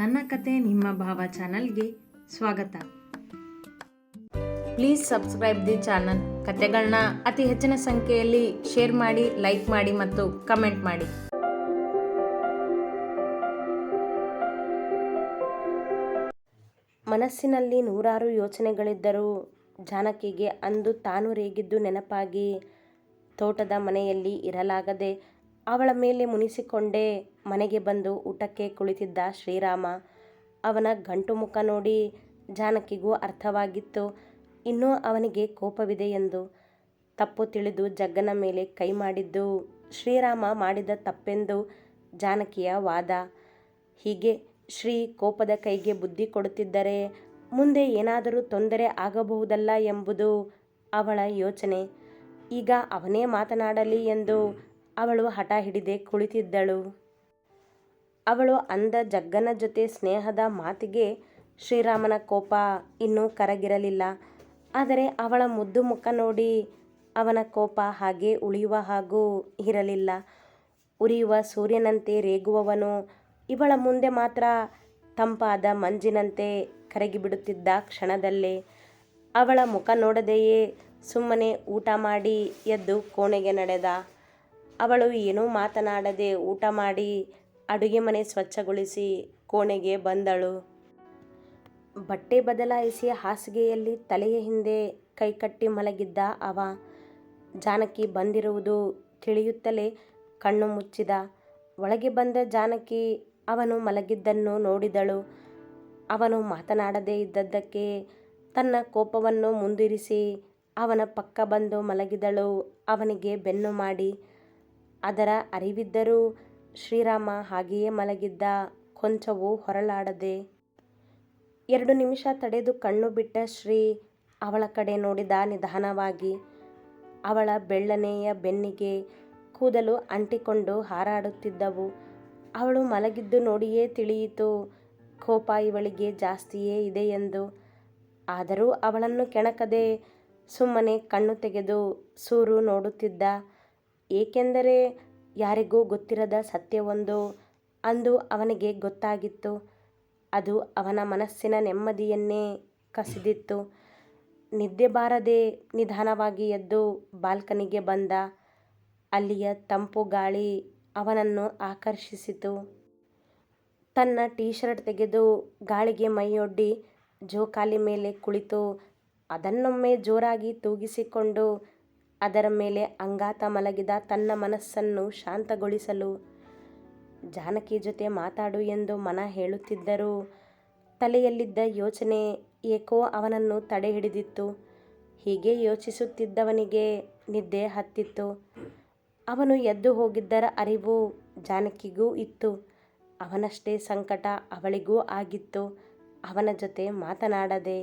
ನನ್ನ ಕತೆ ನಿಮ್ಮ ಭಾವ ಚಾನಲ್ಗೆ ಸ್ವಾಗತ. Please subscribe the channel. ಕತೆಗಳನ್ನ ಅತಿ ಹೆಚ್ಚಿನ ಸಂಖ್ಯೆಯಲ್ಲಿ ಶೇರ್ ಮಾಡಿ, ಲೈಕ್ ಮಾಡಿ ಮತ್ತು ಕಮೆಂಟ್ ಮಾಡಿ. ಮನಸ್ಸಿನಲ್ಲಿ ನೂರಾರು ಯೋಚನೆಗಳಿದ್ದರೂ ಜಾನಕಿಗೆ ಅಂದು ತಾನು ರೇಗಿದ್ದು ನೆನಪಾಗಿ ತೋಟದ ಮನೆಯಲ್ಲಿ ಇರಲಾಗದೆ ಅವಳ ಮೇಲೆ ಮುನಿಸಿಕೊಂಡೇ ಮನೆಗೆ ಬಂದು ಊಟಕ್ಕೆ ಕುಳಿತಿದ್ದ ಶ್ರೀರಾಮ, ಅವನ ಗಂಟು ಮುಖ ನೋಡಿ ಜಾನಕಿಗೂ ಅರ್ಥವಾಗಿತ್ತು, ಇನ್ನೂ ಅವನಿಗೆ ಕೋಪವಿದೆ ಎಂದು. ತಪ್ಪು ತಿಳಿದು ಜಗ್ಗನ ಮೇಲೆ ಕೈ ಮಾಡಿದ್ದು ಶ್ರೀರಾಮ ಮಾಡಿದ ತಪ್ಪೆಂದು ಜಾನಕಿಯ ವಾದ. ಹೀಗೆ ಶ್ರೀ ಕೋಪದ ಕೈಗೆ ಬುದ್ಧಿ ಕೊಡುತ್ತಿದ್ದರೆ ಮುಂದೆ ಏನಾದರೂ ತೊಂದರೆ ಆಗಬಹುದಲ್ಲ ಎಂಬುದು ಅವಳ ಯೋಚನೆ. ಈಗ ಅವನೇ ಮಾತನಾಡಲಿ ಎಂದು ಅವಳು ಹಠ ಹಿಡಿದೆ ಕುಳಿತಿದ್ದಳು. ಅವಳು ಅಂದ ಜಗ್ಗನ ಜೊತೆ ಸ್ನೇಹದ ಮಾತಿಗೆ ಶ್ರೀರಾಮನ ಕೋಪ ಇನ್ನೂ ಕರಗಿರಲಿಲ್ಲ. ಆದರೆ ಅವಳ ಮುದ್ದು ಮುಖ ನೋಡಿ ಅವನ ಕೋಪ ಹಾಗೆ ಉಳಿಯುವ ಹಾಗೂ ಇರಲಿಲ್ಲ. ಉರಿಯುವ ಸೂರ್ಯನಂತೆ ರೇಗುವವನು ಇವಳ ಮುಂದೆ ಮಾತ್ರ ತಂಪಾದ ಮಂಜಿನಂತೆ ಕರಗಿಬಿಡುತ್ತಿದ್ದ ಕ್ಷಣದಲ್ಲೇ ಅವಳ ಮುಖ ನೋಡದೆಯೇ ಸುಮ್ಮನೆ ಊಟ ಮಾಡಿ ಎದ್ದು ಕೋಣೆಗೆ ನಡೆದ. ಅವಳು ಏನೂ ಮಾತನಾಡದೆ ಊಟ ಮಾಡಿ ಅಡುಗೆ ಮನೆ ಸ್ವಚ್ಛಗೊಳಿಸಿ ಕೋಣೆಗೆ ಬಂದಳು. ಬಟ್ಟೆ ಬದಲಾಯಿಸಿ ಹಾಸಿಗೆಯಲ್ಲಿ ತಲೆಯ ಹಿಂದೆ ಕೈಕಟ್ಟಿ ಮಲಗಿದ್ದ ಅವ ಜಾನಕಿ ಬಂದಿರುವುದು ತಿಳಿಯುತ್ತಲೇ ಕಣ್ಣು ಮುಚ್ಚಿದ. ಒಳಗೆ ಬಂದ ಜಾನಕಿ ಅವನು ಮಲಗಿದ್ದನ್ನು ನೋಡಿದಳು. ಅವನು ಮಾತನಾಡದೇ ಇದ್ದದ್ದಕ್ಕೆ ತನ್ನ ಕೋಪವನ್ನು ಮುಂದಿರಿಸಿ ಅವನ ಪಕ್ಕ ಬಂದು ಮಲಗಿದಳು. ಅವನಿಗೆ ಬೆನ್ನು ಮಾಡಿ ಅದರ ಅರಿವಿದ್ದರೂ ಶ್ರೀರಾಮ ಹಾಗೆಯೇ ಮಲಗಿದ್ದ ಕೊಂಚವೂ ಹೊರಳಾಡದೆ. ಎರಡು ನಿಮಿಷ ತಡೆದು ಕಣ್ಣು ಬಿಟ್ಟ ಶ್ರೀ ಅವಳ ಕಡೆ ನೋಡಿದ ನಿಧಾನವಾಗಿ. ಅವಳ ಬೆಳ್ಳನೆಯ ಬೆನ್ನಿಗೆ ಕೂದಲು ಅಂಟಿಕೊಂಡು ಹಾರಾಡುತ್ತಿದ್ದವು. ಅವಳು ಮಲಗಿದ್ದು ನೋಡಿಯೇ ತಿಳಿಯಿತು. ಕೋಪ ಇವಳಿಗೆ ಜಾಸ್ತಿಯೇ ಇದೆ ಎಂದು. ಆದರೂ ಅವಳನ್ನು ಕೆಣಕದೆ ಸುಮ್ಮನೆ ಕಣ್ಣು ತೆಗೆದು ಸೂರು ನೋಡುತ್ತಿದ್ದ ಏಕೆಂದರೆ ಯಾರಿಗೂ ಗೊತ್ತಿರದ ಸತ್ಯವೊಂದು ಅಂದು ಅವನಿಗೆ ಗೊತ್ತಾಗಿತ್ತು. ಅದು ಅವನ ಮನಸ್ಸಿನ ನೆಮ್ಮದಿಯನ್ನೇ ಕಸಿದಿತ್ತು. ನಿದ್ದೆ ಬಾರದೆ ನಿಧಾನವಾಗಿ ಎದ್ದು ಬಾಲ್ಕನಿಗೆ ಬಂದ. ಅಲ್ಲಿಯ ತಂಪು ಗಾಳಿ ಅವನನ್ನು ಆಕರ್ಷಿಸಿತು. ತನ್ನ ಟೀ ಶರ್ಟ್ ತೆಗೆದು ಗಾಳಿಗೆ ಮೈಯೊಡ್ಡಿ ಜೋಕಾಲಿ ಮೇಲೆ ಕುಳಿತು ಅದನ್ನೊಮ್ಮೆ ಜೋರಾಗಿ ತೂಗಿಸಿಕೊಂಡು ಅದರ ಮೇಲೆ ಅಂಗಾತ ಮಲಗಿದ ತನ್ನ ಮನಸ್ಸನ್ನು ಶಾಂತಗೊಳಿಸಲು, ಜಾನಕಿ ಜೊತೆ ಮಾತಾಡು ಎಂದು ಮನ ಹೇಳುತ್ತಿದ್ದರೂ. ತಲೆಯಲ್ಲಿದ್ದ ಯೋಚನೆ ಏಕೋ ಅವನನ್ನು ತಡೆ ಹಿಡಿದಿತ್ತು ಹೀಗೆ ಯೋಚಿಸುತ್ತಿದ್ದವನಿಗೆ ನಿದ್ದೆ ಹತ್ತಿತ್ತು. ಅವನು ಎದ್ದು ಹೋಗಿದ್ದರ ಅರಿವು ಜಾನಕಿಗೂ ಇತ್ತು. ಅವನಷ್ಟೇ ಸಂಕಟ ಅವಳಿಗೂ ಆಗಿತ್ತು. ಅವನ ಜೊತೆ ಮಾತನಾಡದೆ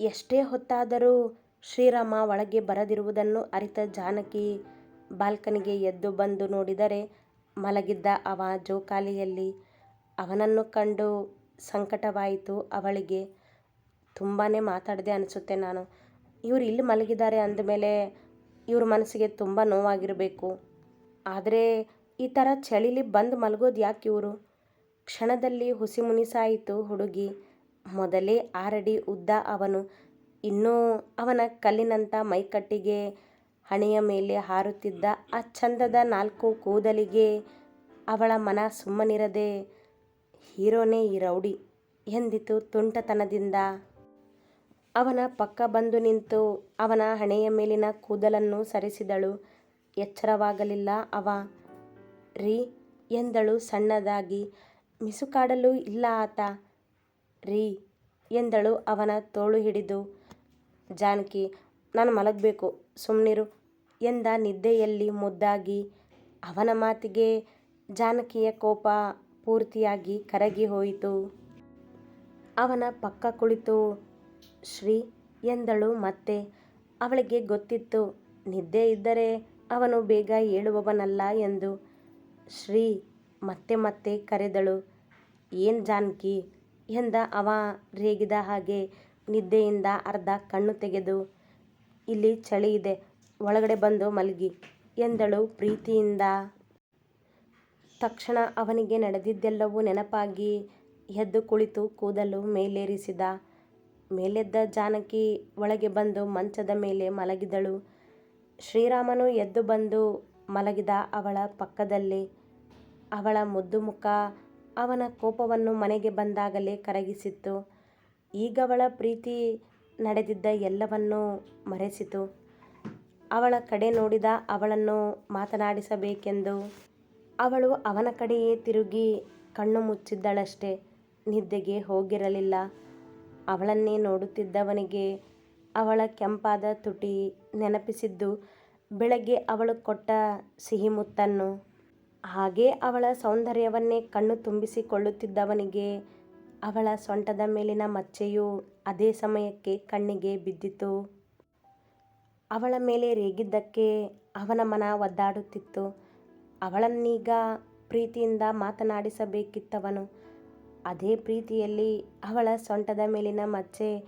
ಎಷ್ಟೇ ಹೊತ್ತಾದರೂ ಶ್ರೀರಾಮ ಒಳಗೆ ಬರದಿರುವುದನ್ನು ಅರಿತ ಜಾನಕಿ ಬಾಲ್ಕನಿಗೆ ಎದ್ದು ಬಂದು ನೋಡಿದರೆ ಮಲಗಿದ್ದ ಅವ ಜೋಕಾಲಿಯಲ್ಲಿ. ಅವನನ್ನು ಕಂಡು ಸಂಕಟವಾಯಿತು. ಅವಳಿಗೆ ತುಂಬಾ ಮಾತಾಡಿದೆ ಅನಿಸುತ್ತೆ ನಾನು. ಇವರು ಇಲ್ಲಿ ಮಲಗಿದ್ದಾರೆ ಅಂದಮೇಲೆ ಇವ್ರ ಮನಸ್ಸಿಗೆ ತುಂಬ ನೋವಾಗಿರಬೇಕು. ಆದರೆ ಈ ಥರ ಚಳಿಲಿ ಬಂದು ಮಲಗೋದು ಯಾಕೆ ಇವರು? ಕ್ಷಣದಲ್ಲಿ ಹುಸಿ ಮುನಿಸಾಯಿತು ಹುಡುಗಿ. ಮೊದಲೇ ಆರಡಿ ಉದ್ದ ಅವನು. ಇನ್ನೂ ಅವನ ಕಲ್ಲಿನಂಥ ಮೈಕಟ್ಟಿಗೆ ಹಣೆಯ ಮೇಲೆ ಹಾರುತ್ತಿದ್ದ ಆ ಚಂದದ ನಾಲ್ಕು ಕೂದಲಿಗೆ ಅವಳ ಮನ ಸುಮ್ಮನಿರದೆ, ಹೀರೋನೇ ಈ ರೌಡಿ ಎಂದಿತು ತುಂಟತನದಿಂದ. ಅವನ ಪಕ್ಕ ಬಂದು ನಿಂತು ಅವನ ಹಣೆಯ ಮೇಲಿನ ಕೂದಲನ್ನು ಸರಿಸಿದಳು. ಎಚ್ಚರವಾಗಲಿಲ್ಲ ಅವ. ರೀ ಎಂದಳು ಸಣ್ಣದಾಗಿ. ಮಿಸುಕಾಡಲು ಇಲ್ಲ ಆತ. ರೀ ಎಂದಳು ಅವನ ತೋಳು ಹಿಡಿದು. ಜಾನಕಿ, ನಾನು ಮಲಗಬೇಕು ಸುಮ್ಮನಿರು ಎಂದ ನಿದ್ದೆಯಲ್ಲಿ ಮುದ್ದಾಗಿ ಅವನ ಮಾತಿಗೆ ಜಾನಕಿಯ ಕೋಪ ಪೂರ್ತಿಯಾಗಿ ಕರಗಿ ಹೋಯಿತು. ಅವನ ಪಕ್ಕ ಕುಳಿತು, ಶ್ರೀ ಎಂದಳು ಮತ್ತೆ ಅವಳಿಗೆ ಗೊತ್ತಿತ್ತು, ನಿದ್ದೆ ಇದ್ದರೆ ಅವನು ಬೇಗ ಏಳುವವನಲ್ಲ ಎಂದು. ಶ್ರೀ ಮತ್ತೆ ಮತ್ತೆ ಕರೆದಳು, ಏನು ಜಾನಕಿ ಎಂದ ಅವ ರೇಗಿದ ಹಾಗೆ ನಿದ್ದೆಯಿಂದ ಅರ್ಧ ಕಣ್ಣು ತೆಗೆದು, ಇಲ್ಲಿ ಚಳಿ ಇದೆ, ಒಳಗಡೆ ಬಂದು ಮಲಗಿ, ಎಂದಳು ಪ್ರೀತಿಯಿಂದ ತಕ್ಷಣ ಅವನಿಗೆ ನಡೆದಿದ್ದೆಲ್ಲವೂ ನೆನಪಾಗಿ ಎದ್ದು ಕುಳಿತು ಕೂದಲು ಮೇಲೇರಿಸಿದ. ಮೇಲೆದ್ದ ಜಾನಕಿ ಒಳಗೆ ಬಂದು ಮಂಚದ ಮೇಲೆ ಮಲಗಿದಳು. ಶ್ರೀರಾಮನು ಎದ್ದು ಬಂದು ಮಲಗಿದ ಅವಳ ಪಕ್ಕದಲ್ಲಿ ಅವಳ ಮುದ್ದು ಮುಖ ಅವನ ಕೋಪವನ್ನು ಮನೆಗೆ ಬಂದಾಗಲೇ ಕರಗಿಸಿತ್ತು. ಈಗವಳ ಪ್ರೀತಿ ನಡೆದಿದ್ದ ಎಲ್ಲವನ್ನೂ ಮರೆಸಿತು. ಅವಳ ಕಡೆ ನೋಡಿದ ಅವಳನ್ನು ಮಾತನಾಡಿಸಬೇಕೆಂದು ಅವಳು ಅವನ ಕಡೆಯೇ ತಿರುಗಿ ಕಣ್ಣು ಮುಚ್ಚಿದ್ದಳಷ್ಟೆ. ನಿದ್ದೆಗೆ ಹೋಗಿರಲಿಲ್ಲ. ಅವಳನ್ನೇ ನೋಡುತ್ತಿದ್ದವನಿಗೆ ಅವಳ ಕೆಂಪಾದ ತುಟಿ ನೆನಪಿಸಿದ್ದು ಬೆಳಗ್ಗೆ ಅವಳು ಕೊಟ್ಟ ಸಿಹಿ ಮುತ್ತನ್ನು ಹಾಗೇ ಅವಳ ಸೌಂದರ್ಯವನ್ನೇ ಕಣ್ಣು ತುಂಬಿಸಿಕೊಳ್ಳುತ್ತಿದ್ದವನಿಗೆ ಅವಳ ಸೊಂಟದ ಮೇಲಿನ ಮಚ್ಚೆಯು ಅದೇ ಸಮಯಕ್ಕೆ ಕಣ್ಣಿಗೆ ಬಿದ್ದಿತು. ಅವಳ ಮೇಲೆ ರೇಗಿದ್ದಕ್ಕೆ ಅವನ ಮನ ಒದ್ದಾಡುತ್ತಿತ್ತು. ಅವಳನ್ನೀಗ ಪ್ರೀತಿಯಿಂದ ಮಾತನಾಡಿಸಬೇಕಿತ್ತವನು. ಅದೇ ಪ್ರೀತಿಯಲ್ಲಿ ಅವಳ ಸೊಂಟದ ಮೇಲಿನ ಮಚ್ಚೆ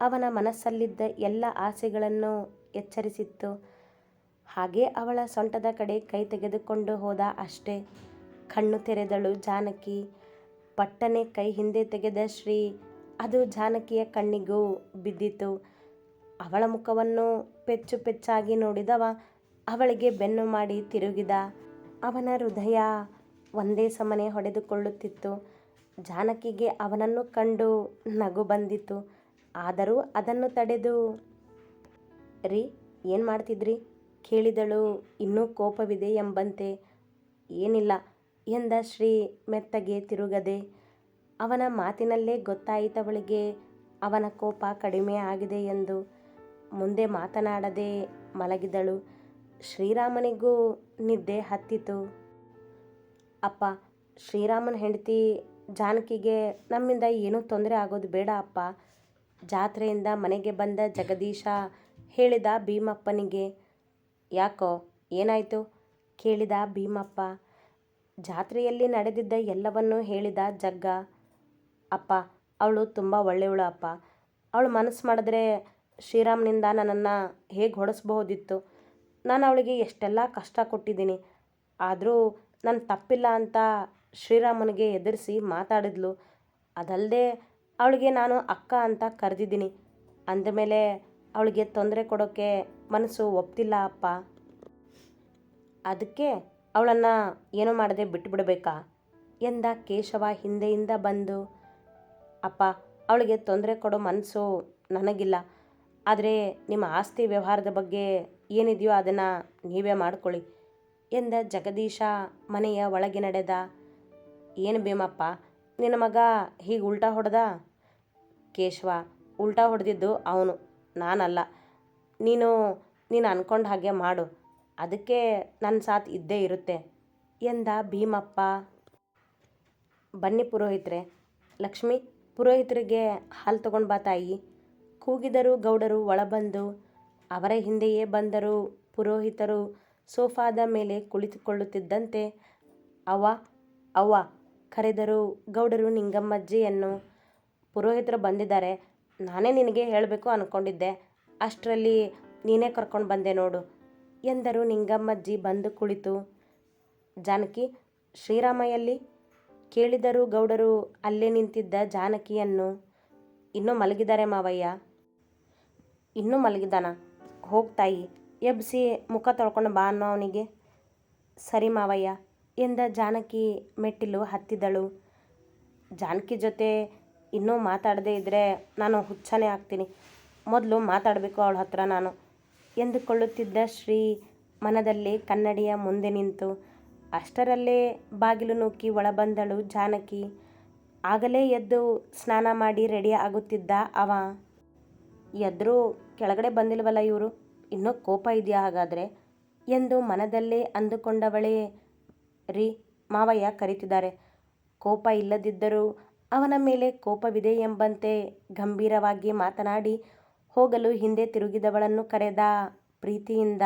ಅವನ ಮನಸ್ಸಲ್ಲಿದ್ದ ಎಲ್ಲ ಆಸೆಗಳನ್ನು ಎಚ್ಚರಿಸಿತ್ತು. ಹಾಗೆ ಅವಳ ಸೊಂಟದ ಕಡೆ ಕೈ ತೆಗೆದುಕೊಂಡು ಹೋದ ಅಷ್ಟೇ. ಕಣ್ಣು ತೆರೆದಳು ಜಾನಕಿ. ಪಟ್ಟನೆ ಕೈ ಹಿಂದೆ ತೆಗೆದ ಶ್ರೀ ಅದು ಜಾನಕಿಯ ಕಣ್ಣಿಗೂ ಬಿದ್ದಿತು. ಅವಳ ಮುಖವನ್ನು ಪೆಚ್ಚು ಪೆಚ್ಚಾಗಿ ನೋಡಿದವ ಅವಳಿಗೆ ಬೆನ್ನು ಮಾಡಿ ತಿರುಗಿದ. ಅವನ ಹೃದಯ ಒಂದೇ ಸಮನೆ ಹೊಡೆದುಕೊಳ್ಳುತ್ತಿತ್ತು. ಜಾನಕಿಗೆ ಅವನನ್ನು ಕಂಡು ನಗು ಬಂದಿತು. ಆದರೂ ಅದನ್ನು ತಡೆದು, ರೀ, ಏನು ಮಾಡ್ತಿದ್ರಿ ಕೇಳಿದಳು ಇನ್ನೂ ಕೋಪವಿದೆ ಎಂಬಂತೆ. ಏನಿಲ್ಲ ಎಂದ ಶ್ರೀ ಮೆತ್ತಗೆ ತಿರುಗದೆ. ಅವನ ಮಾತಿನಲ್ಲೇ ಗೊತ್ತಾಯಿತವಳಿಗೆ ಅವನ ಕೋಪ ಕಡಿಮೆ ಆಗಿದೆ ಎಂದು. ಮುಂದೆ ಮಾತನಾಡದೆ ಮಲಗಿದಳು. ಶ್ರೀರಾಮನಿಗೂ ನಿದ್ದೆ ಹತ್ತಿತು. ಅಪ್ಪ, ಶ್ರೀರಾಮನ ಹೆಂಡತಿ ಜಾನಕಿಗೆ ನಮ್ಮಿಂದ ಏನೂ ತೊಂದರೆ ಆಗೋದು ಬೇಡ ಅಪ್ಪ ಜಾತ್ರೆಯಿಂದ ಮನೆಗೆ ಬಂದ ಜಗದೀಶ ಹೇಳಿದ ಭೀಮಪ್ಪನಿಗೆ. ಯಾಕೋ ಏನಾಯಿತು ಕೇಳಿದ ಭೀಮಪ್ಪ. ಜಾತ್ರೆಯಲ್ಲಿ ನಡೆದಿದ್ದ ಎಲ್ಲವನ್ನೂ ಹೇಳಿದ ಜಗ್ಗ. ಅಪ್ಪ, ಅವಳು ತುಂಬ ಒಳ್ಳೆಯವಳು ಅಪ್ಪ. ಅವಳು ಮನಸ್ಸು ಮಾಡಿದ್ರೆ ಶ್ರೀರಾಮನಿಂದ ನನ್ನನ್ನು ಹೇಗೆ ಹೊಡೆಸ್ಬಹುದಿತ್ತು. ನಾನು ಅವಳಿಗೆ ಎಷ್ಟೆಲ್ಲ ಕಷ್ಟ ಕೊಟ್ಟಿದ್ದೀನಿ. ಆದರೂ ನನ್ನ ತಪ್ಪಿಲ್ಲ ಅಂತ ಶ್ರೀರಾಮನಿಗೆ ಎದುರಿಸಿ ಮಾತಾಡಿದ್ಲು. ಅದಲ್ಲದೆ ಅವಳಿಗೆ ನಾನು ಅಕ್ಕ ಅಂತ ಕರೆದಿದ್ದೀನಿ ಅಂದಮೇಲೆ ಅವಳಿಗೆ ತೊಂದರೆ ಕೊಡೋಕೆ ಮನಸ್ಸು ಒಪ್ತಿಲ್ಲ ಅಪ್ಪ. ಅದಕ್ಕೆ ಅವಳನ್ನ ಏನೂ ಮಾಡದೆ ಬಿಟ್ಬಿಡ್ಬೇಕಾ ಎಂದ ಕೇಶವ ಹಿಂದೆಯಿಂದ ಬಂದು. ಅಪ್ಪ, ಅವಳಿಗೆ ತೊಂದರೆ ಕೊಡೋ ಮನಸ್ಸು ನನಗಿಲ್ಲ. ಆದರೆ ನಿಮ್ಮ ಆಸ್ತಿ ವ್ಯವಹಾರದ ಬಗ್ಗೆ ಏನಿದೆಯೋ ಅದನ್ನು ನೀವೇ ಮಾಡ್ಕೊಳ್ಳಿ, ಎಂದ ಜಗದೀಶ ಮನೆಯ ಒಳಗೆ ನಡೆದ. ಏನು ಭೀಮಪ್ಪ, ನಿನ್ನ ಮಗ ಹೀಗೆ ಉಲ್ಟಾ ಹೊಡೆದ ಕೇಶವ, ಉಲ್ಟಾ ಹೊಡೆದಿದ್ದು ಅವನು, ನಾನಲ್ಲ. ನೀನು ನೀನು ಅನ್ಕೊಂಡ ಹಾಗೆ ಮಾಡು. ಅದಕ್ಕೆ ನನ್ನ ಸಾಥ್ ಇದ್ದೇ ಇರುತ್ತೆ ಎಂದ ಭೀಮಪ್ಪ. ಬನ್ನಿ ಪುರೋಹಿತ್ರೆ. ಲಕ್ಷ್ಮಿ, ಪುರೋಹಿತರಿಗೆ ಹಾಲು ತೊಗೊಂಡು ಬಾ ತಾಯಿ ಕೂಗಿದರು ಗೌಡರು ಒಳಬಂದು. ಅವರ ಹಿಂದೆಯೇ ಬಂದರು ಪುರೋಹಿತರು ಸೋಫಾದ ಮೇಲೆ ಕುಳಿತುಕೊಳ್ಳುತ್ತಿದ್ದಂತೆ, ಅವ್ವ ಅವ್ವ, ಕರೆದರು ಗೌಡರು ನಿಂಗಮ್ಮಜ್ಜಿಯನ್ನು. ಪುರೋಹಿತರು ಬಂದಿದ್ದಾರೆ. ನಾನೇ ನಿನಗೆ ಹೇಳಬೇಕು ಅಂದ್ಕೊಂಡಿದ್ದೆ ಅಷ್ಟರಲ್ಲಿ ನೀನೇ ಕರ್ಕೊಂಡು ಬಂದೆ ನೋಡು ಎಂದರು ನಿಂಗಮ್ಮಜ್ಜಿ ಬಂದು ಕುಳಿತು. ಜಾನಕಿ ಶ್ರೀರಾಮ ಎಲ್ಲಿ ಕೇಳಿದರು ಗೌಡರು ಅಲ್ಲೇ ನಿಂತಿದ್ದ ಜಾನಕಿಯನ್ನು. ಇನ್ನೂ ಮಲಗಿದಾರೆ ಮಾವಯ್ಯ. ಇನ್ನೂ ಮಲಗಿದಾನ ಹೋಗ್ತಾಯಿ ಎಬ್ಸಿ ಮುಖ ತೊಳ್ಕೊಂಡು ಬಾ ಅನ್ನೋ ಅವನಿಗೆ ಸರಿ ಮಾವಯ್ಯ ಎಂದ ಜಾನಕಿ ಮೆಟ್ಟಿಲು ಹತ್ತಿದಳು. ಜಾನಕಿ ಜೊತೆ ಇನ್ನೂ ಮಾತಾಡದೇ ಇದ್ದರೆ ನಾನು ಹುಚ್ಚನೇ ಆಗ್ತೀನಿ. ಮೊದಲು ಮಾತಾಡಬೇಕು ಅವಳ ಹತ್ರ ನಾನು ಎಂದುಕೊಳ್ಳುತ್ತಿದ್ದ ಶ್ರೀ ಮನದಲ್ಲೇ ಕನ್ನಡಿಯ ಮುಂದೆ ನಿಂತು. ಅಷ್ಟರಲ್ಲೇ ಬಾಗಿಲು ನೂಕಿ ಒಳಬಂದಳು ಜಾನಕಿ. ಆಗಲೇ ಎದ್ದು ಸ್ನಾನ ಮಾಡಿ ರೆಡಿ ಆಗುತ್ತಿದ್ದ ಅವ. ಎದ್ರೂ ಕೆಳಗಡೆ ಬಂದಿಲ್ವಲ್ಲ ಇವರು ಇನ್ನೂ ಕೋಪ ಇದೆಯಾ ಹಾಗಾದರೆ ಎಂದು ಮನದಲ್ಲೇ ಅಂದುಕೊಂಡವಳೇ ರೀ ಮಾವಯ್ಯ ಕರೀತಿದ್ದಾರೆ. ಕೋಪ ಇಲ್ಲದಿದ್ದರೂ ಅವನ ಮೇಲೆ ಕೋಪವಿದೆ ಎಂಬಂತೆ ಗಂಭೀರವಾಗಿ ಮಾತನಾಡಿ ಹೋಗಲು ಹಿಂದೆ ತಿರುಗಿದವಳನ್ನು ಕರೆದ ಪ್ರೀತಿಯಿಂದ.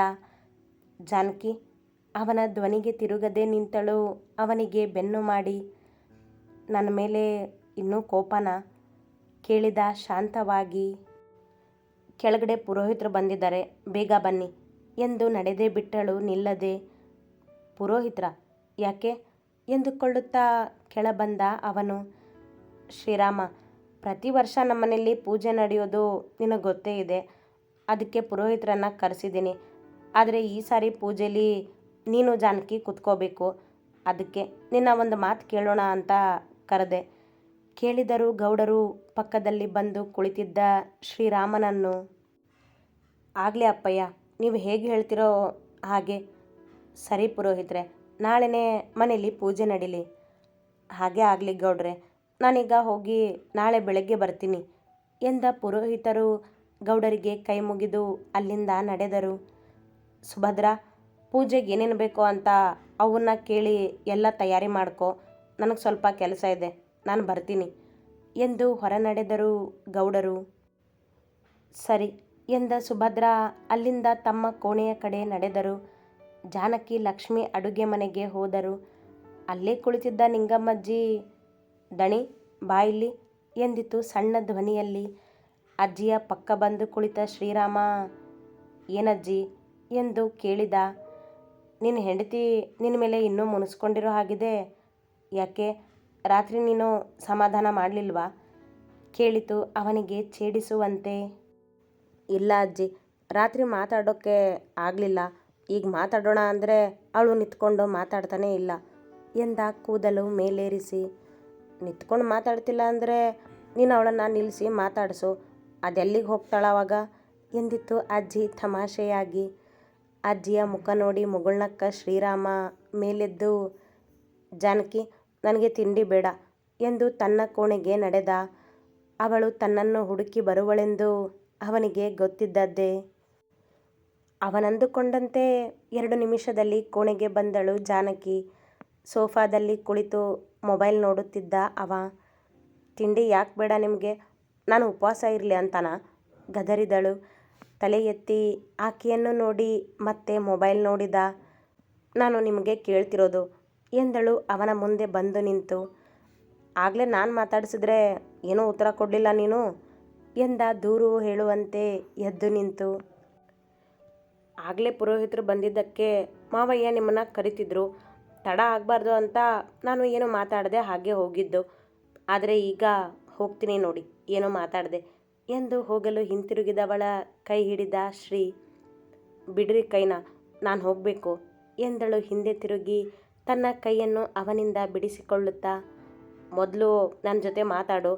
ಜಾನಕಿ, ಅವನ ಧ್ವನಿಗೆ ತಿರುಗದೆ ನಿಂತಳು ಅವನಿಗೆ ಬೆನ್ನು ಮಾಡಿ. ನನ್ನ ಮೇಲೆ ಇನ್ನೂ ಕೋಪನ ಕೇಳಿದ ಶಾಂತವಾಗಿ. ಕೆಳಗಡೆ ಪುರೋಹಿತರು ಬಂದಿದ್ದಾರೆ, ಬೇಗ ಬನ್ನಿ ಎಂದು ನಡೆದೇ ಬಿಟ್ಟಳು ನಿಲ್ಲದೆ. ಪುರೋಹಿತ್ರ, ಯಾಕೆ ಎಂದುಕೊಳ್ಳುತ್ತಾ ಕೆಳಬಂದ ಅವನು, ಶ್ರೀರಾಮ ಪ್ರತಿ ವರ್ಷ ನಮ್ಮ ಮನೆಯಲ್ಲಿ ಪೂಜೆ ನಡೆಯೋದು ನಿನಗೆ ಗೊತ್ತೇ ಇದೆ. ಅದಕ್ಕೆ ಪುರೋಹಿತರನ್ನು ಕರೆಸಿದ್ದೀನಿ. ಆದರೆ ಈ ಸಾರಿ ಪೂಜೆಲಿ ನೀನು ಜಾನಕಿ ಕುತ್ಕೋಬೇಕು. ಅದಕ್ಕೆ ನಿನ್ನ ಒಂದು ಮಾತು ಕೇಳೋಣ ಅಂತ ಕರೆದೆ. ಕೇಳಿದರು ಗೌಡರು ಪಕ್ಕದಲ್ಲಿ ಬಂದು ಕುಳಿತಿದ್ದ ಶ್ರೀರಾಮನನ್ನು. ಆಗಲೇ ಅಪ್ಪಯ್ಯ, ನೀವು ಹೇಗೆ ಹೇಳ್ತಿರೋ ಹಾಗೆ. ಸರಿ ಪುರೋಹಿತ್ರೆ, ನಾಳೆನೇ ಮನೇಲಿ ಪೂಜೆ ನಡೀಲಿ. ಹಾಗೆ ಆಗಲಿ ಗೌಡ್ರೆ. ನಾನೀಗ ಹೋಗಿ ನಾಳೆ ಬೆಳಗ್ಗೆ ಬರ್ತೀನಿ ಎಂದ ಪುರೋಹಿತರು ಗೌಡರಿಗೆ ಕೈ ಮುಗಿದು ಅಲ್ಲಿಂದ ನಡೆದರು. ಸುಭದ್ರ, ಪೂಜೆಗೆ ಏನೇನು ಬೇಕೋ ಅಂತ ಅವನ್ನ ಕೇಳಿ ಎಲ್ಲ ತಯಾರಿ ಮಾಡ್ಕೋ, ನನಗೆ ಸ್ವಲ್ಪ ಕೆಲಸ ಇದೆ, ನಾನು ಬರ್ತೀನಿ ಎಂದು ಹೊರ ನಡೆದರು ಗೌಡರು. ಸರಿ ಎಂದ ಸುಭದ್ರ ಅಲ್ಲಿಂದ ತಮ್ಮ ಕೋಣೆಯ ಕಡೆ ನಡೆದರು. ಜಾನಕಿ ಲಕ್ಷ್ಮಿ ಅಡುಗೆ ಮನೆಗೆ ಹೋದರು. ಅಲ್ಲೇ ಕುಳಿತಿದ್ದ ನಿಂಗಮ್ಮಜ್ಜಿ ದಣಿ, ಬಾಯಿಲಿ ಎಂದಿತು ಸಣ್ಣ ಧ್ವನಿಯಲ್ಲಿ. ಅಜ್ಜಿಯ ಪಕ್ಕ ಬಂದು ಕುಳಿತ ಶ್ರೀರಾಮ, ಏನಜ್ಜಿ? ಎಂದು ಕೇಳಿದ. ನಿನ್ನ ಹೆಂಡತಿ ನಿನ್ನ ಮೇಲೆ ಇನ್ನೂ ಮುನಿಸ್ಕೊಂಡಿರೋ ಹಾಗಿದೆ. ಯಾಕೆ? ರಾತ್ರಿ ನೀನು ಸಮಾಧಾನ ಮಾಡಲಿಲ್ವಾ? ಕೇಳಿತು ಅವನಿಗೆ ಛೇಡಿಸುವಂತೆ. ಇಲ್ಲ ಅಜ್ಜಿ, ರಾತ್ರಿ ಮಾತಾಡೋಕ್ಕೆ ಆಗಲಿಲ್ಲ. ಈಗ ಮಾತಾಡೋಣ ಅಂದರೆ ಅವಳು ನಿಂತ್ಕೊಂಡು ಮಾತಾಡ್ತಾನೇ ಇಲ್ಲ, ಎಂದ ಕೂದಲು ಮೇಲೇರಿಸಿ. ನಿಂತ್ಕೊಂಡು ಮಾತಾಡ್ತಿಲ್ಲ ಅಂದರೆ ನೀನು ಅವಳನ್ನು ನಿಲ್ಲಿಸಿ ಮಾತಾಡಿಸು. ಅದೆಲ್ಲಿಗೆ ಹೋಗ್ತಾಳ ಅವಾಗ? ಎಂದಿತ್ತು ಅಜ್ಜಿ ತಮಾಷೆಯಾಗಿ. ಅಜ್ಜಿಯ ಮುಖ ನೋಡಿ ಮುಗುಳ್ನಕ್ಕ ಶ್ರೀರಾಮ ಮೇಲೆದ್ದು, ಜಾನಕಿ, ನನಗೆ ತಿಂಡಿ ಬೇಡ ಎಂದು ತನ್ನ ಕೋಣೆಗೆ ನಡೆದ. ಅವಳು ತನ್ನನ್ನು ಹುಡುಕಿ ಬರುವಳೆಂದು ಅವನಿಗೆ ಗೊತ್ತಿದ್ದದ್ದೇ. ಅವನಂದುಕೊಂಡಂತೆ ಎರಡು ನಿಮಿಷದಲ್ಲಿ ಕೋಣೆಗೆ ಬಂದಳು ಜಾನಕಿ. ಸೋಫಾದಲ್ಲಿ ಕುಳಿತು ಮೊಬೈಲ್ ನೋಡುತ್ತಿದ್ದ ಅವ, ತಿಂಡಿ ಯಾಕೆ ಬೇಡ ನಿಮಗೆ? ನಾನು ಉಪವಾಸ ಇರಲಿ ಅಂತನ. ಗದರಿದಳು. ತಲೆ ಎತ್ತಿ, ಆಕೆಯನ್ನು ನೋಡಿ ಮತ್ತೆ ಮೊಬೈಲ್ ನೋಡಿದ? ನಾನು ನಿಮಗೆ ಕೇಳ್ತಿರೋದು ಎಂದಳು. ಅವನ ಮುಂದೆ ಬಂದು ನಿಂತು, ಆಗಲೇ ನಾನು ಮಾತಾಡಿಸಿದ್ರೆ ಏನೂ ಉತ್ತರ ಕೊಡಲಿಲ್ಲ ನೀನು? ಎಂದ ದೂರು ಹೇಳುವಂತೆ ಎದ್ದು ನಿಂತು, ಆಗಲೇ ಪುರೋಹಿತರು ಬಂದಿದ್ದಕ್ಕೆ ಮಾವಯ್ಯ ನಿಮ್ಮನ್ನು ಕರಿತಿದ್ರು. ತಡ ಆಗಬಾರ್ದು ಅಂತ ನಾನು ಏನು ಮಾತಾಡದೆ ಹಾಗೆ ಹೋಗಿದ್ದು. ಆದರೆ ಈಗ ಹೋಗ್ತೀನಿ ನೋಡಿ, ಏನೋ ಮಾತಾಡಿದೆ ಎಂದು ಹೋಗಲು ಹಿಂತಿರುಗಿದವಳ ಕೈ ಹಿಡಿದ ಶ್ರೀ, ಬಿಡ್ರಿ ಕೈನ, ನಾನು ಹೋಗಬೇಕು ಎಂದಳು ಹಿಂದೆ ತಿರುಗಿ ತನ್ನ ಕೈಯನ್ನು ಅವನಿಂದ ಬಿಡಿಸಿಕೊಳ್ಳುತ್ತಾ, ಮೊದಲು ನನ್ನ ಜೊತೆ ಮಾತಾಡು,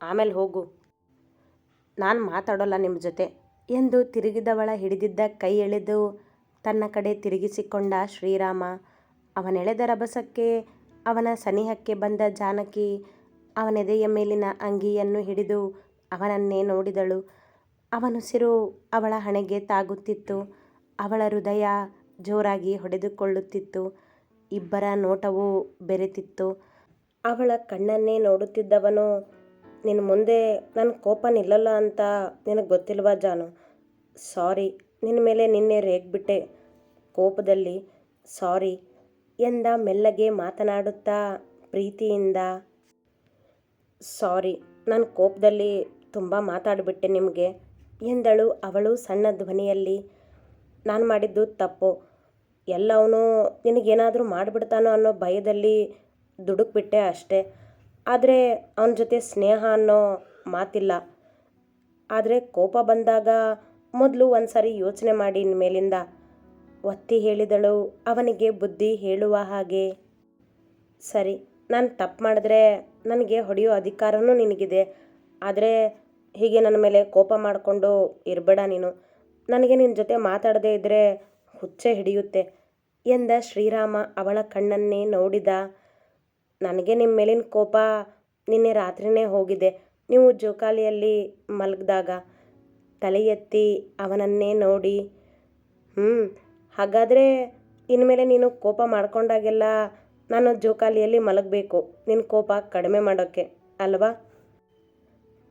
ಆಮೇಲೆ ಹೋಗು. ನಾನು ಮಾತಾಡೋಲ್ಲ ನಿಮ್ಮ ಜೊತೆ ಎಂದು ತಿರುಗಿದವಳ ಹಿಡಿದಿದ್ದ ಕೈ ಎಳೆದು ತನ್ನ ಕಡೆ ತಿರುಗಿಸಿಕೊಂಡ ಶ್ರೀರಾಮ ಅವನೆಳೆದ ರಭಸಕ್ಕೆ, ಅವನ ಸನಿಹಕ್ಕೆ ಬಂದ ಜಾನಕಿ ಅವನೆದೆಯ ಮೇಲಿನ ಅಂಗಿಯನ್ನು ಹಿಡಿದು ಅವನನ್ನೇ ನೋಡಿದಳು. ಅವನುಸಿರು ಅವಳ ಹಣೆಗೆ ತಾಗುತ್ತಿತ್ತು. ಅವಳ ಹೃದಯ ಜೋರಾಗಿ ಹೊಡೆದುಕೊಳ್ಳುತ್ತಿತ್ತು. ಇಬ್ಬರ ನೋಟವೂ ಬೆರೆತಿತ್ತು. ಅವಳ ಕಣ್ಣನ್ನೇ ನೋಡುತ್ತಿದ್ದವನು ನಿನ್ನ ಮುಂದೆ ನನ್ನ ಕೋಪ ನಿಲ್ಲಲ್ಲ ಅಂತ ನಿನಗೆ ಗೊತ್ತಿಲ್ವಾ ಜಾನು? ಸಾರಿ ನಿನ್ನ ಮೇಲೆ ನಿನ್ನೆ ರೇಗ್ಬಿಟ್ಟೆ ಕೋಪದಲ್ಲಿ. ಸಾರಿ ಎಂದ ಮೆಲ್ಲಗೆ ಮಾತನಾಡುತ್ತಾ ಪ್ರೀತಿಯಿಂದ, ಸಾರಿ, ನಾನು ಕೋಪದಲ್ಲಿ ತುಂಬ ಮಾತಾಡಿಬಿಟ್ಟೆ ನಿಮಗೆ, ಎಂದಳು ಅವಳು ಸಣ್ಣ ಧ್ವನಿಯಲ್ಲಿ. ನಾನು ಮಾಡಿದ್ದು ತಪ್ಪು. ಎಲ್ಲವನು ನಿನಗೇನಾದರೂ ಮಾಡಿಬಿಡ್ತಾನೋ ಅನ್ನೋ ಭಯದಲ್ಲಿ ದುಡುಕ್ಬಿಟ್ಟೆ ಅಷ್ಟೇ. ಆದರೆ ಅವನ ಜೊತೆ ಸ್ನೇಹ ಅನ್ನೋ ಮಾತಿಲ್ಲ. ಆದರೆ ಕೋಪ ಬಂದಾಗ ಮೊದಲು ಒಂದು ಸಾರಿ ಯೋಚನೆ ಮಾಡಿ ಮೇಲಿಂದ ಒತ್ತಿ ಹೇಳಿದಳು. ಅವನಿಗೆ ಬುದ್ಧಿ ಹೇಳುವ ಹಾಗೆ. ಸರಿ, ನಾನು ತಪ್ಪು ಮಾಡಿದ್ರೆ ನನಗೆ ಹೊಡೆಯೋ ಅಧಿಕಾರವೂ ನಿನಗಿದೆ. ಆದರೆ ಹೀಗೆ ನನ್ನ ಮೇಲೆ ಕೋಪ ಮಾಡಿಕೊಂಡು ಇರಬೇಡ ನೀನು. ನನಗೆ ನಿನ್ನ ಜೊತೆ ಮಾತಾಡದೇ ಇದ್ದರೆ ಹುಚ್ಚೆ ಹಿಡಿಯುತ್ತೆ ಎಂದ ಶ್ರೀರಾಮ ಅವಳ ಕಣ್ಣನ್ನೇ ನೋಡಿದ. ನನಗೆ ನಿಮ್ಮ ಮೇಲಿನ ಕೋಪ ನಿನ್ನೆ ರಾತ್ರಿನೇ ಹೋಗಿದೆ. ನೀವು ಜೋಕಾಲಿಯಲ್ಲಿ ಮಲಗಿದಾಗ ತಲೆ ಎತ್ತಿ ಅವನನ್ನೇ ನೋಡಿ. ಹ್ಞೂ ಹಾಗಾದರೆ ಇನ್ಮೇಲೆ ನೀನು ಕೋಪ ಮಾಡ್ಕೊಂಡಾಗೆಲ್ಲ ನಾನು ಜೋಕಾಲಿಯಲ್ಲಿ ಮಲಗಬೇಕು. ನಿನ್ನ ಕೋಪ ಕಡಿಮೆ ಮಾಡೋಕ್ಕೆ, ಅಲ್ವಾ?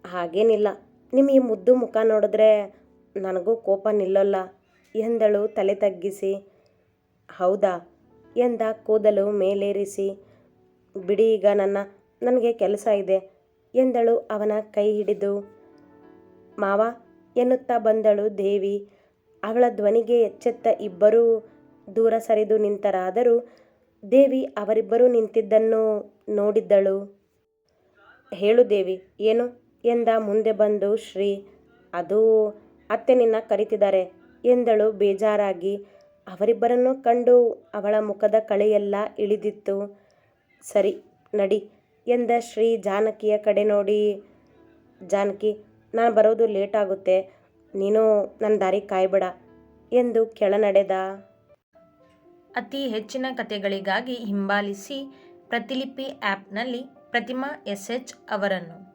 ಹಾಗೇನಿಲ್ಲ. ನಿಮ್ಮ ಈ ಮುದ್ದು ಮುಖ ನೋಡಿದ್ರೆ ನನಗೂ ಕೋಪ ನಿಲ್ಲಲ್ಲ. ಎಂದಳು ತಲೆ ತಗ್ಗಿಸಿ. ಹೌದಾ? ಎಂದ ಕೂದಲು ಮೇಲೇರಿಸಿ. ಬಿಡಿ ಈಗ ನನ್ನ, ನನಗೆ ಕೆಲಸ ಇದೆ, ಎಂದಳು ಅವನ ಕೈ ಹಿಡಿದು. ಮಾವ, ಎನ್ನುತ್ತಾ ಬಂದಳು ದೇವಿ. ಅವಳ ಧ್ವನಿಗೆ ಎಚ್ಚೆತ್ತ ಇಬ್ಬರೂ ದೂರ ಸರಿದು ನಿಂತರಾದರೂ ದೇವಿ ಅವರಿಬ್ಬರೂ ನಿಂತಿದ್ದನ್ನು ನೋಡಿದ್ದಳು. ಹೇಳು ದೇವಿ, ಏನು ಎಂದ ಮುಂದೆ ಬಂದು ಶ್ರೀ. ಅದು ಅತ್ತೆ ನಿನ್ನ ಕರಿತಿದ್ದಾರೆ ಎಂದಳು ಬೇಜಾರಾಗಿ. ಅವರಿಬ್ಬರನ್ನು ಕಂಡು ಅವಳ ಮುಖದ ಕಳೆಯೆಲ್ಲ ಇಳಿದಿತ್ತು. ಸರಿ, ನಡಿ ಎಂದ ಶ್ರೀ ಜಾನಕಿಯ ಕಡೆ ನೋಡಿ. ಜಾನಕಿ, ನಾನು ಬರೋದು ಲೇಟ್ ಆಗುತ್ತೆ. ನೀನು ನನ್ನ ದಾರಿ ಕಾಯ್ಬೇಡ ಎಂದು ಕೆಳನಡೆದ. ಅತಿ ಹೆಚ್ಚಿನ ಕಥೆಗಳಿಗಾಗಿ ಹಿಂಬಾಲಿಸಿ ಪ್ರತಿಲಿಪಿ ಆ್ಯಪ್ನಲ್ಲಿ ಪ್ರತಿಮಾ ಎಸ್ ಎಚ್ ಅವರನ್ನು.